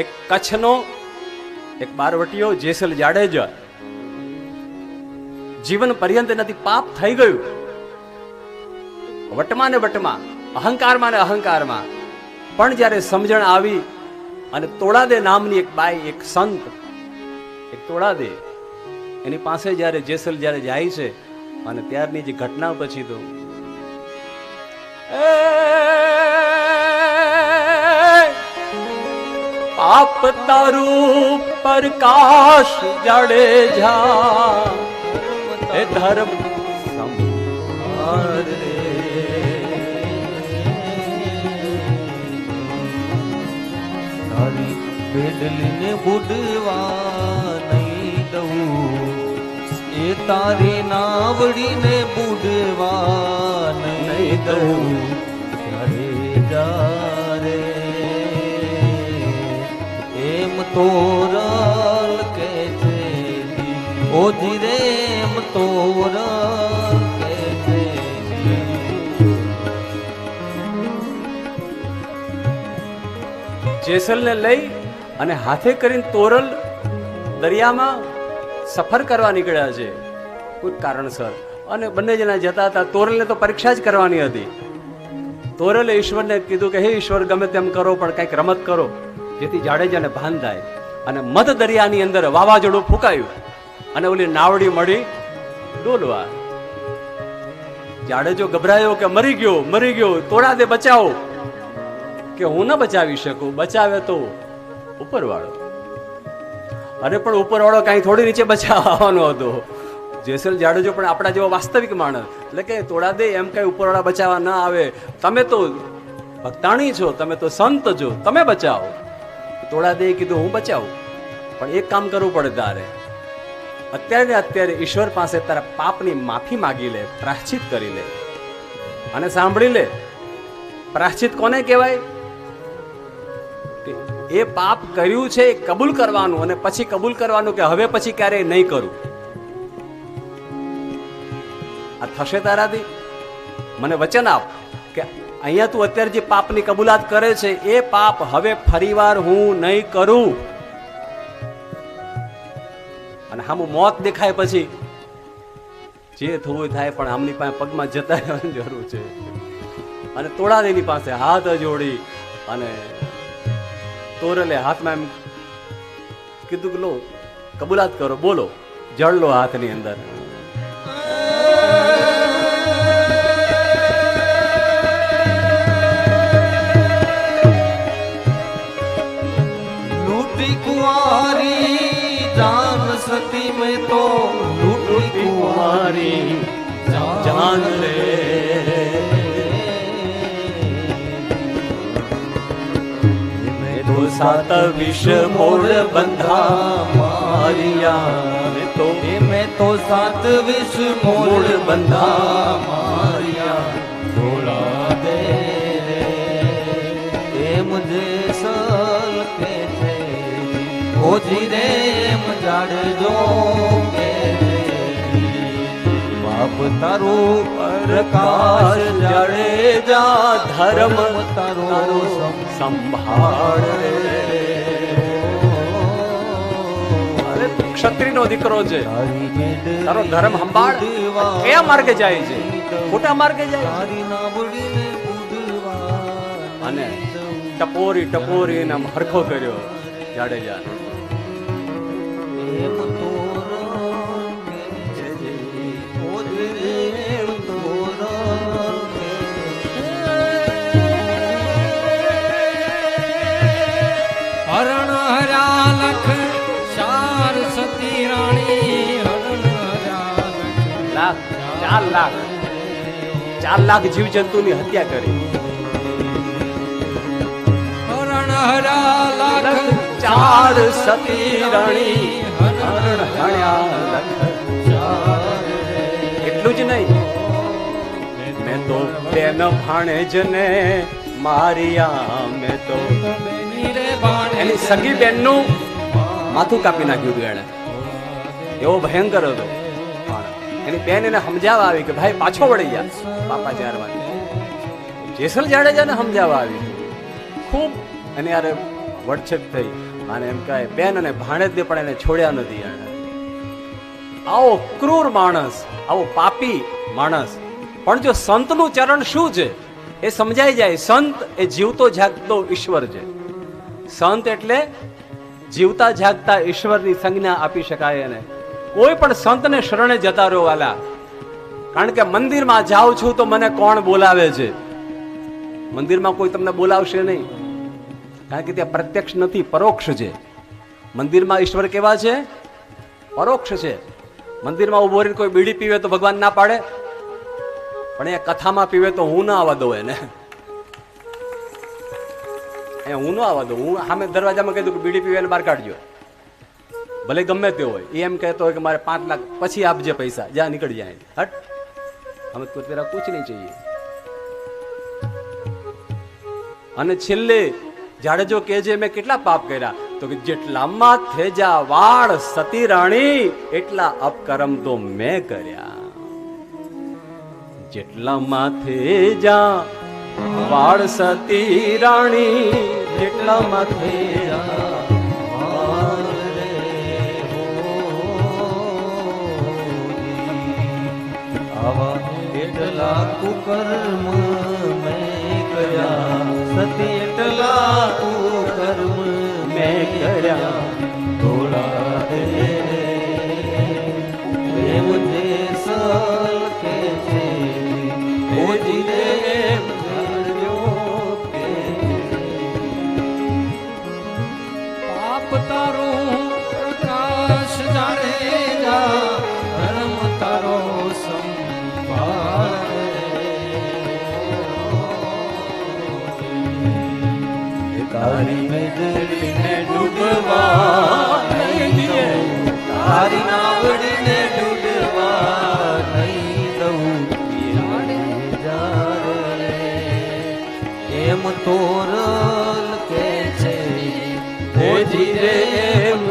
એક કચ્છનો, એક બારવટીયો જેસલ જાડેજા. જીવન પર્યંત નથી પાપ થઈ ગયું. વટમાં ને વટમાં, અહંકારમાં ને અહંકારમાં. પણ જ્યારે સમજણ આવી અને તોડાદે નામની એક બાઈ, એક સંત, એક તોડાદે એની પાસે જ્યારે જેસલ જ્યારે જાય છે, અને ત્યારની જે ઘટના પછી તો, એ પાપ તારું પ્રકાશ જાડેજા એ ધર્મ સંભાળ બુડવા નહીં દઉં. એ તારી નાવડીને બુડવા નહીં દઉં. ત્યારે તોરલ કે છે ઓજી રે તોરલ કે છે જેસલને લઈ અને હાથે કરીને તોરલ દરિયામાં સફર કરવા નીકળ્યા છે. કોઈ કારણસર. અને બંને જણા જતા હતા. તોરલને તો પરીક્ષા જ કરવાની હતી. તોરલે ઈશ્વરને કીધું કે, હે ઈશ્વર, ગમે તેમ કરો, પણ કંઈક રમત કરો. જેથી જાડેજાને ભાન થાય. અને મધ દરિયાની અંદર વાવાઝોડું ફૂંકાયું. અને ઓલી નાવડી મળી ડોલવા. જાડેજો ગભરાયો કે, મરી ગયો મરી ગયો તોડા દે બચાવો. કે, હું ન બચાવી શકું, બચાવે તો ઉપરવાળો. અરે પણ ઉપરવાળો કાંઈ થોડી નીચે બચાવવાનો હતો. જેસલ જાડેજો પણ આપણા જેવો વાસ્તવિક માણસ. એટલે કે તોડા દે, એમ કઈ ઉપરવાળા બચાવવા ન આવે. તમે તો ભક્તાણી છો, તમે તો સંત છો, તમે બચાવો. દે કીધું, હું બચાવું. પણ એક કામ કરવું પડે તારે. અત્યારે અત્યારે ઈશ્વર પાસે તારા પાપની માફી માગી લે પ્રાશ્ચિત કરી લે. અને સાંભળી લે પ્રાશ્ચિત કોને કહેવાય? એ પાપ કર્યું છે એ કબૂલ કરવાનું અને પછી કબૂલ કરવાનું કે હવે પછી ક્યારેય નહીં કરું. આ થશે તારાથી. મને વચન આપ. અહીંયા તું અત્યારે જે પાપની કબૂલાત કરે છે, એ પાપ હવે ફરીવાર હું નહીં કરું. અને હામુ મોત દેખાય પછી જે થવું થાય, પણ આમની પાસે પગમાં જતા રહેવાની જરૂર છે. અને તોડા દેવી પાસે હાથ જોડી અને તોરલે હાથમાં એમ કીધું કે લો, કબૂલાત કરો, બોલો, જળ લો હાથની અંદર. ढूंढी कुआरी जान सती में तो ढूंढी कुआरी जान ले मैं तो सात विष मोर बंधा मारिया तो मैं तो सात विष मोर बंधा मारिया छोड़ा दे मुझे ઓજી રે એમ જાડજો બાપ તારું પ્રકાશ જાડેજા ધર્મ તારો સંભાળ. ક્ષત્રિય ક્ષત્રિયનો દીકરો છે. તારો ધર્મ સંભાળ. કયા માર્ગે જાય છે? ખોટા માર્ગે જાય અને ટપોરી ટપોરી એને આમ હરખો કર્યો. જાડેજા. ચાર લાખ ચાર લાખ ચાર લાખ જીવ જંતુની હત્યા કરી. ચાર સતી રાણી એટલું જ નહીં. મેં તો બેન ભાણેજને મારિયા, મેં તો એની સગી બેનનું માથું કાપી નાખ્યું હતું એણે. એવો ભયંકર હતો. એની બેન એને સમજાવવા આવી કે ભાઈ પાછો વળી જા, બાપા ચારવા જેસલ જાડેજાને સમજાવવા આવી. ખૂબ અને યારે વડછેપ થઈ. અને એમ કહે, બેન અને ભાણેજને પણ એને છોડ્યા નથી એને આવો ક્રૂર માણસ, આવો પાપી માણસ. પણ જો સંતનું ચરણ શું છે? એ સમજાઈ જાય, સંત એ જીવતો જાગતો ઈશ્વર છે. સંત એટલે જીવતા જાગતા ઈશ્વરની સંજ્ઞા આપી શકાય એને. કોઈ પણ સંતને શરણે જતા રહો કારણ કે મંદિરમાં જાઉં છું તો મને કોણ બોલાવે છે? મંદિરમાં કોઈ તમને બોલાવશે નહીં. કારણ કે ત્યાં પ્રત્યક્ષ નથી, પરોક્ષ છે. મંદિરમાં ઈશ્વર કેવા છે? પરોક્ષ છે. મંદિરમાં ઊભો રહીને કોઈ બીડી પીવે તો ભગવાન ના પાડે? પણ એ કથામાં પીવે તો હું ના આવવા દઉં એને. એ હું ના આવવા દઉં. હું સામે દરવાજામાં કહી દઉં કે બીડી પીવે એને બહાર કાઢજો. ભલે ગમે તે હોય. એ એમ કહેતો હોય કે મારે પાંચ લાખ પછી આપજે પૈસા. જ્યાં નીકળી જાય હટ. અમે તો તેરા કુછ નહીં ચાહીએ અને છેલ્લે જાડેજો કે જે મેં કેટલા પાપ કર્યા? તો કે જેટલામાં થેજા વાળ સતી રાણી, એટલા અપકર્મ તો મેં કર્યા. જેટલામાં થેજા વાળ સતી રાણી જેટલામાં થેજા કુકર્મ મેં કર્યા. સતી એટલા તારો મેદડીને ડૂબવા નહીં દઉં તારી નાવડીને ડૂબવા નહીં દઉં એમ તોરલ કે છે ભોજી રે એમ